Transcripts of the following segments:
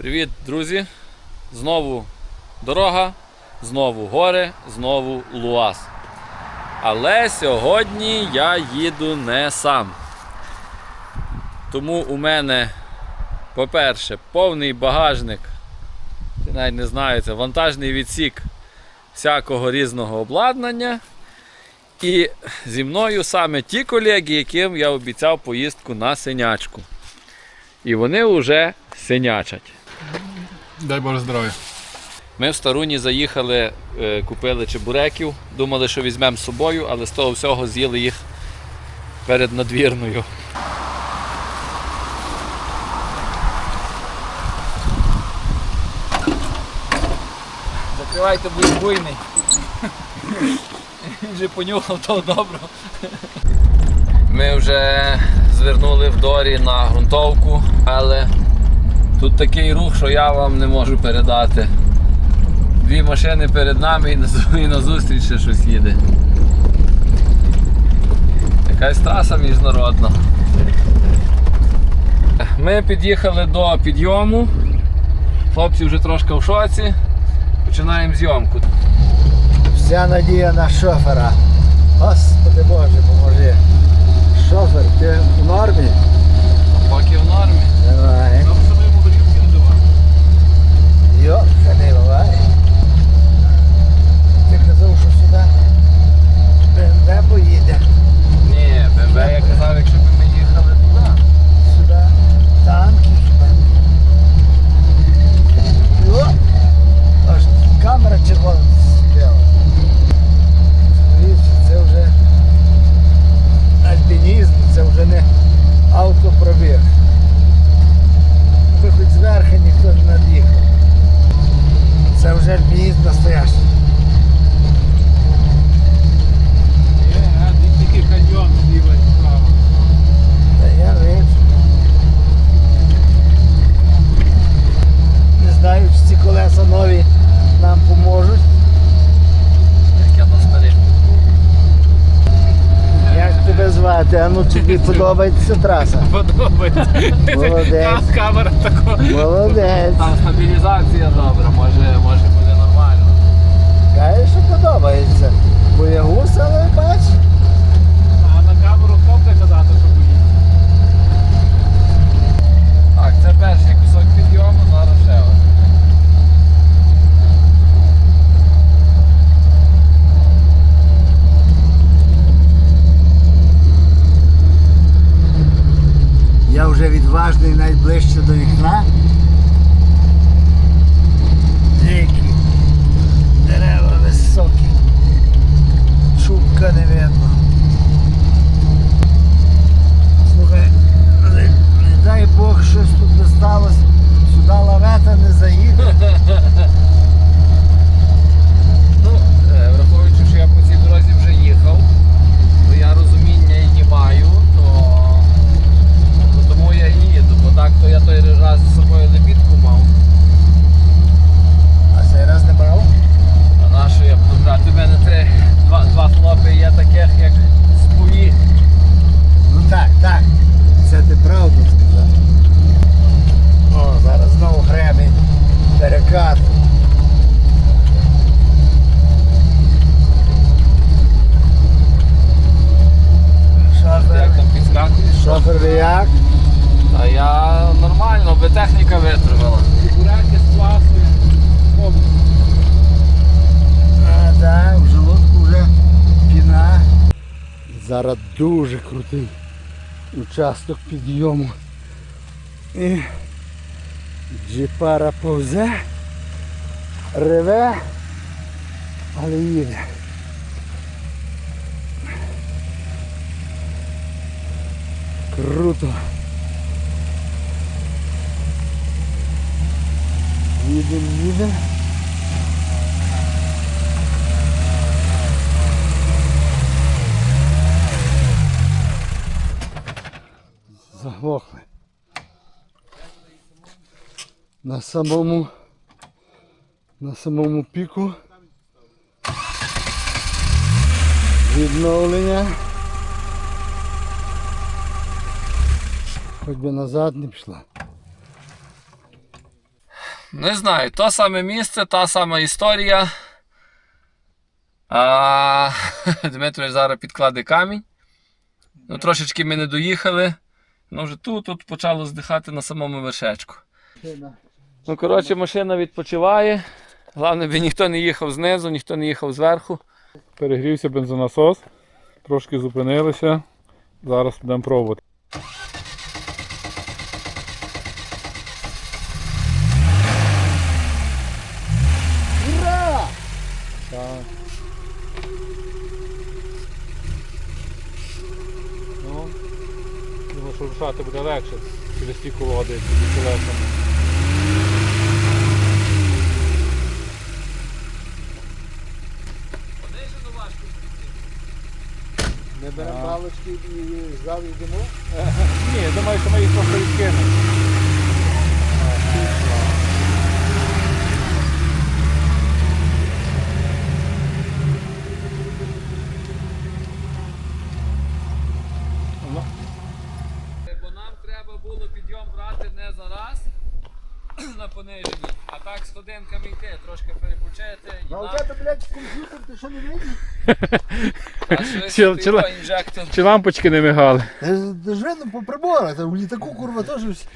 Привіт, друзі! Знову дорога, знову гори, знову луаз. Але сьогодні я їду не сам. Тому у мене, по-перше, повний багажник. Я навіть не знаю, це вантажний відсік всякого різного обладнання. І зі мною саме ті колеги, яким я обіцяв поїздку на синячку. І вони вже синячать. Дай Боже здоров'я. Ми в Старуні заїхали, е, купили чебуреків, думали, що візьмемо з собою, але з того всього з'їли їх перед надвірною. Закривайте будь буйний. Він вже понюхав того доброго. Ми вже звернули в дорі на ґрунтовку, але тут такий рух, що я вам не можу передати. Дві машини перед нами і на- і назустріч ще щось їде. Якась траса міжнародна. Ми під'їхали до підйому. Хлопці вже трошки в шоці. Починаємо зйомку. Вся надія на шофера. Господи Боже, поможи. Шофер, ти в нормі? Поки в нормі. Давай. Нам що ми йому горілки не давали. Йо, не давай. Ти казав, що сюди БМВ поїде. Ні, БМВ я казав, якщо б ми їхали туди. Сюди танки хіба. Йо! Аж камера червона сиділа. Дивіться, це вже альпінізм, це вже не автопробіг. Ви хоч зверху ніхто не над'їхав. Це вже альпінізм настоящий. Є, а, такий каньйон зліва і справа. Та я вижу. Не знаю, чи ці колеса нові нам поможуть. Як я на старих. Як тебе звати? А ну тобі подобається траса? Подобається. Молодець. Там камера така. Молодець. Там стабілізація добра, може, може буде нормально. Каже, що подобається. Боягуз, але бач. А відважний найближче до дуже крутий участок підйому. І джипара повзе, реве, але їде. Круто. Їдем, їдем. Заглохли. На самому на самому піку відновлення. Хоч би назад не пішла. Не знаю, то саме місце, та сама історія. А, Дмитро зараз підкладе камінь. Ну, трошечки ми не доїхали. Ну, вже тут, тут почало здихати на самому вершечку. Ну, коротше, машина відпочиває. Головне, би ніхто не їхав знизу, ніхто не їхав зверху. Перегрівся бензонасос, трошки зупинилися. Зараз будемо пробувати. Ура! Так. Ну, думаю, що рушати буде легше через ті колоди, під колесами. Не беремо палочки і ззаду йдемо. Ні, я думаю, що ми їх просто відкинемо. Ну, Бо нам треба було підйом брати не зараз на пониженні, так йти, трошки перепочити. І А у тебе, блядь, комп'ютер, ти що не видиш? а щось Чел- ти чела- його інжектор. Чи лампочки не мигали? Ти ж видно по приборах, там в літаку курва теж. всі-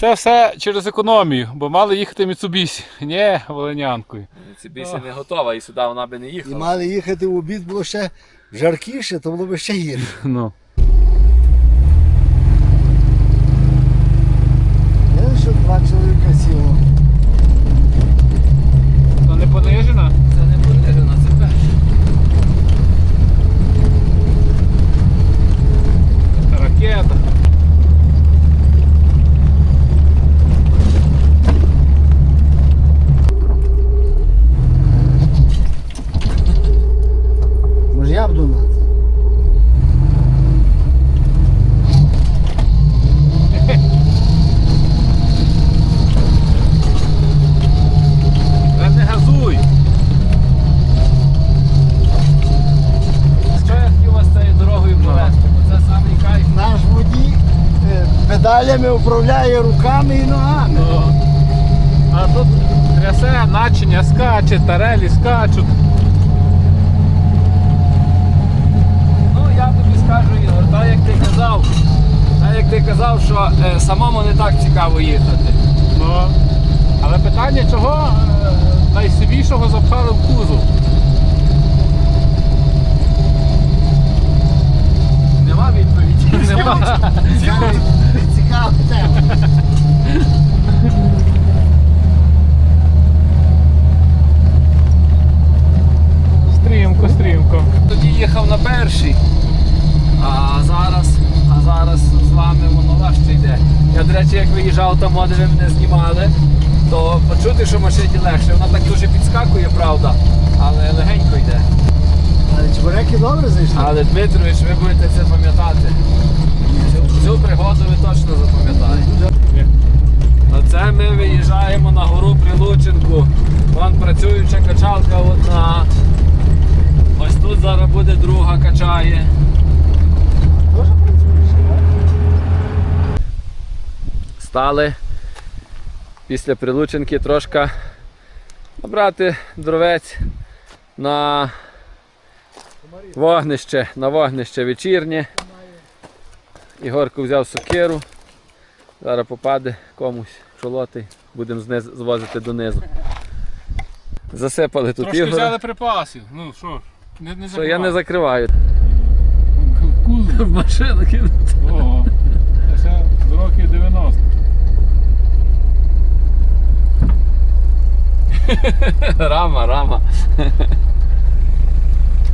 Це все через економію, бо мали їхати Mitsubishi, не волинянкою. Більше не готова і сюди вона би не І їхала. мали їхати в обід, було ще жаркіше, то було б ще гірше. Ну. Я що два чоловіка сіло. То не понижена? Це не понижена, це перше. Ракета. Може я буду на це? Та не газуй! Що я хотів вас цією дорогою повезти? Бо це самий кайф. Наш водій педалями управляє руками і ногами. Ну. А тут трясе, начиня скаче, тарелі скачуть. Ну я тобі скажу, Ігор, так як ти казав, так як ти казав, що е, самому не так цікаво їхати. Ну. Але питання, чого е, найсивішого запхали в кузов? Нема відповіді. Нема. Цікава цікава тема. Стрімко, стрімко. Тоді їхав на перший. А зараз, а зараз з вами воно важче йде. Я, до речі, як виїжджав там, де ви мене знімали, то почути, що легше. Вона так дуже підскакує, правда, але легенько йде. Але чебуреки добре зайшли? Але Дмитрович, ви будете це пам'ятати. Цю, цю пригоду ви точно запам'ятаєте. Оце ми виїжджаємо на гору Прилученку. Вон працююча качалка одна. Ось тут зараз буде друга качає. Стали після Прилученки трошки набрати дровець на вогнище, на вогнище вечірнє. Ігорко взяв сокиру. Зараз попаде комусь в чолоти, будемо зниз, звозити донизу. Засипали тут Трошки взяли припасів. Ну що ж, не, не Що я не закриваю. В. В машину кинути. Ого. Це ще з років 90. Рама, рама.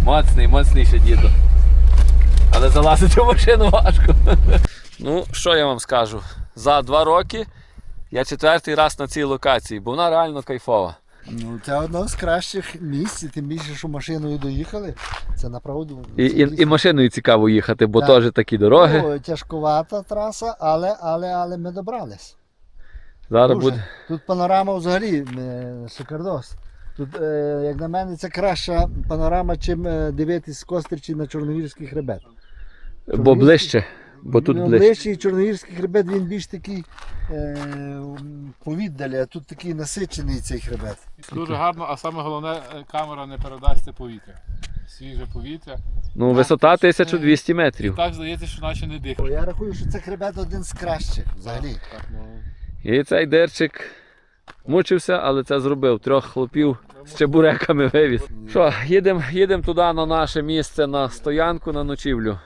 Моцний, моцний ще діду. Але залазити в машину важко. Ну, що я вам скажу? За два роки я четвертий раз на цій локації, бо вона реально кайфова. Ну, це одно з кращих місць, тим більше, що машиною доїхали. Це направду. І, і, і машиною цікаво їхати, бо Так. теж такі дороги. Ну, тяжкувата траса, але, але, але ми добрались. Зараз Дуже. буде. Тут панорама взагалі е, шикардос. Тут, е, як на мене, це краща панорама, чим е, дивитись з Костричі на Чорногірський хребет. Бо ближче. Бо тут Ну, ближче. ближчий чорногірський хребет, він більш такий е, повіддалі, а тут такий насичений цей хребет. Дуже гарно, а саме головне, е, камера не передасть це повітря. Свіже повітря. Ну, висота 1200 метрів. Так здається, що наче не дихає. Я рахую, що це хребет один з кращих взагалі. Так, ну, І цей дерчик мучився, але це зробив. Трьох хлопів з чебуреками вивіз. Що, їдемо їдем туди на наше місце на стоянку на ночівлю.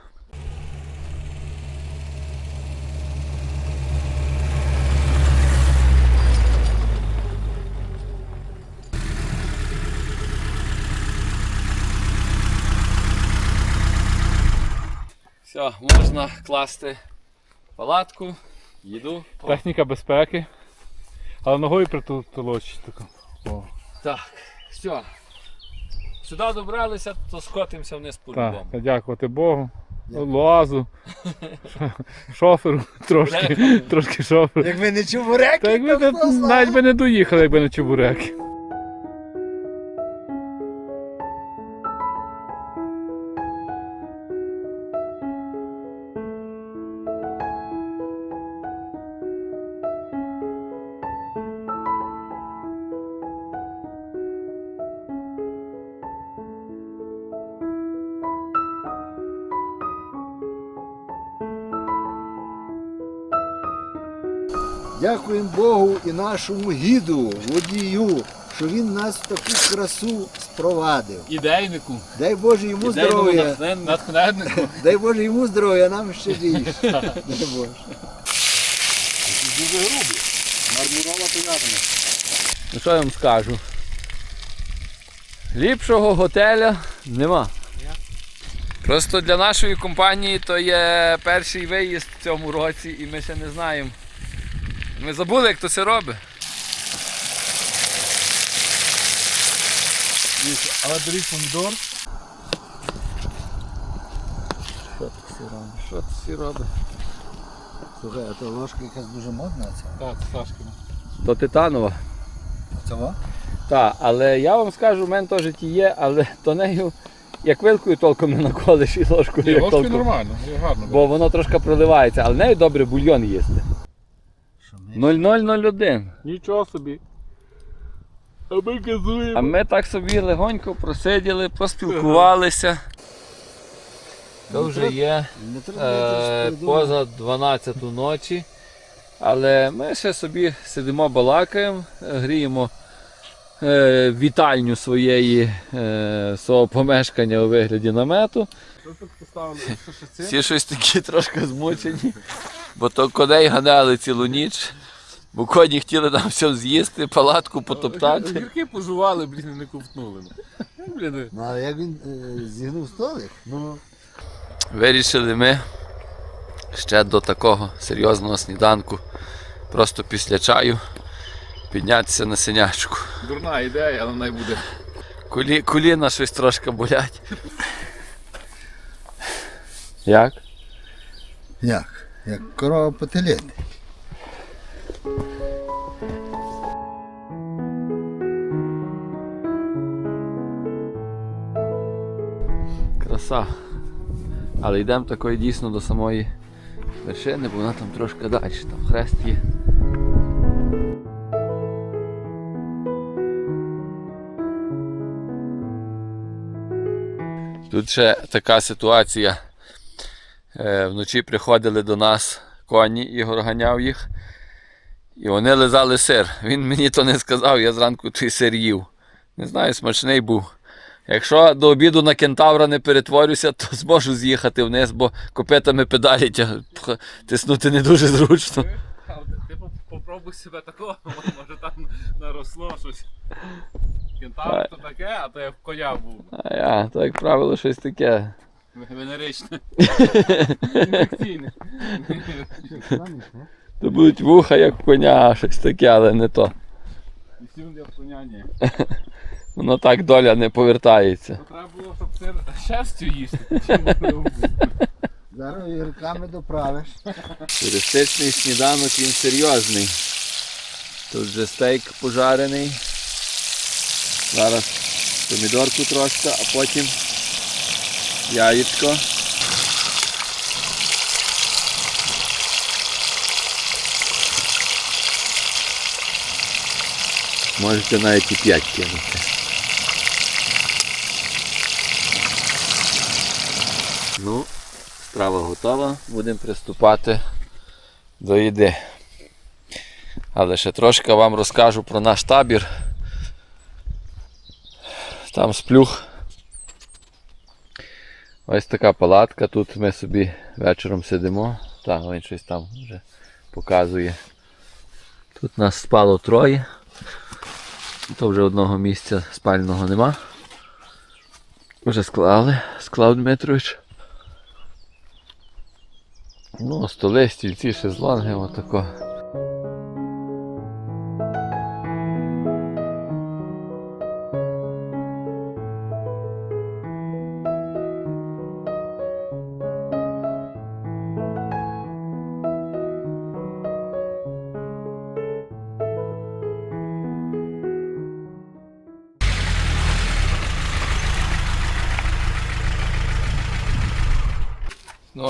Все, можна класти палатку, їду. Техніка безпеки. Але ногою притулочить таку. О. Так, все. Сюди добралися, то скотимося вниз по Так, дякувати Богу. Дякую. Луазу, шоферу, трошки, трошки шоферу. Якби не чебуреки, Та якби то не- навіть би не доїхали, якби не чебуреки. І нашому гіду, водію, що він нас в таку красу спровадив. Ідейнику, Дай Боже йому здоров'я. натхненнику. Дай Боже йому здоров'я, а нам ще більше. Дай Боже. Дуже грубі. Мармурова понятна. Ну що я вам скажу? Ліпшого готеля нема. Просто для нашої компанії то є перший виїзд в цьому році і ми ще не знаємо. Ми забули, як то це робить. Але беріть помідор. Що це всі робить? Що це всі робить? Слухай, а то ложка якась дуже модна ця. Так, Сашкина. То титанова. Цього? Так, але я вам скажу, в мене теж ті є, але то нею як вилкою толком не наколиш і ложкою Ні, як ложки толком. нормально, гарно. Бо воно трошки проливається, але нею добре бульйон їсти. Що ми? 0001. Нічого собі. А ми газуємо. А ми так собі легонько просиділи, поспілкувалися. То вже є е, е, поза 12 ночі. Але ми ще собі сидимо, балакаємо, е, гріємо е, вітальню своєї, е, свого помешкання у вигляді намету. Всі щось такі трошки змучені, бо то коней ганяли цілу ніч, бо коні хотіли нам все з'їсти, палатку потоптати. Гірки пожували, блін, і не ковтнули. Ну, Блін, Ну, а як він е, зігнув столик? Ну, Вирішили ми ще до такого серйозного сніданку, просто після чаю, піднятися на синячку. дурна ідея, але най буде. Кулі, коліна щось трошки болять. Як? як? Як корова потелені. Краса. Але йдемо такої дійсно до самої вершини, бо вона там трошки далі, там хрест є. Тут ще така ситуація. Е, Вночі приходили до нас коні, Ігор ганяв їх. І вони лизали сир. Він мені то не сказав, я зранку той сир їв. Не знаю, смачний був. Якщо до обіду на кентавра не перетворюся, то зможу з'їхати вниз, бо копитами педалі тиснути не дуже зручно. Ти попробуй себе такого, може там наросло щось. Кентавр то таке, а то як коня був. А я, то як правило, щось таке. Венеричне. Інфекційне. То будуть вуха, як коня, щось таке, але не то. І всім для коня ні. Воно так доля не повертається. Треба було, щоб сир шерстю їсти. Зараз гірками доправиш. Туристичний сніданок він серйозний. Тут вже стейк пожарений. Зараз помідорку трошки, а потім яєчко. Можете навіть і 5 кинути. Ну, страва готова, будемо приступати до їди. Але ще трошки вам розкажу про наш табір. Там сплюх Ось така палатка, тут ми собі вечором сидимо. Так, він щось там вже показує. Тут нас спало троє. То вже одного місця спального нема. Вже склали, склав Дмитрович. Ну, столи, стільці, шезлонги, отако.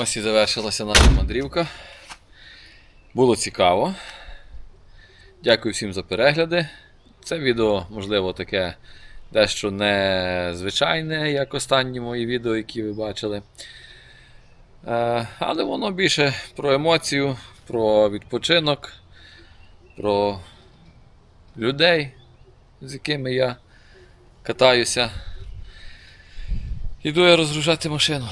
Ось і завершилася наша мандрівка. Було цікаво. Дякую всім за перегляди. Це відео, можливо, таке дещо незвичайне, як останні мої відео, які ви бачили. Е, Але воно більше про емоцію, про відпочинок, про людей, з якими я катаюся. Іду я розгружати машину.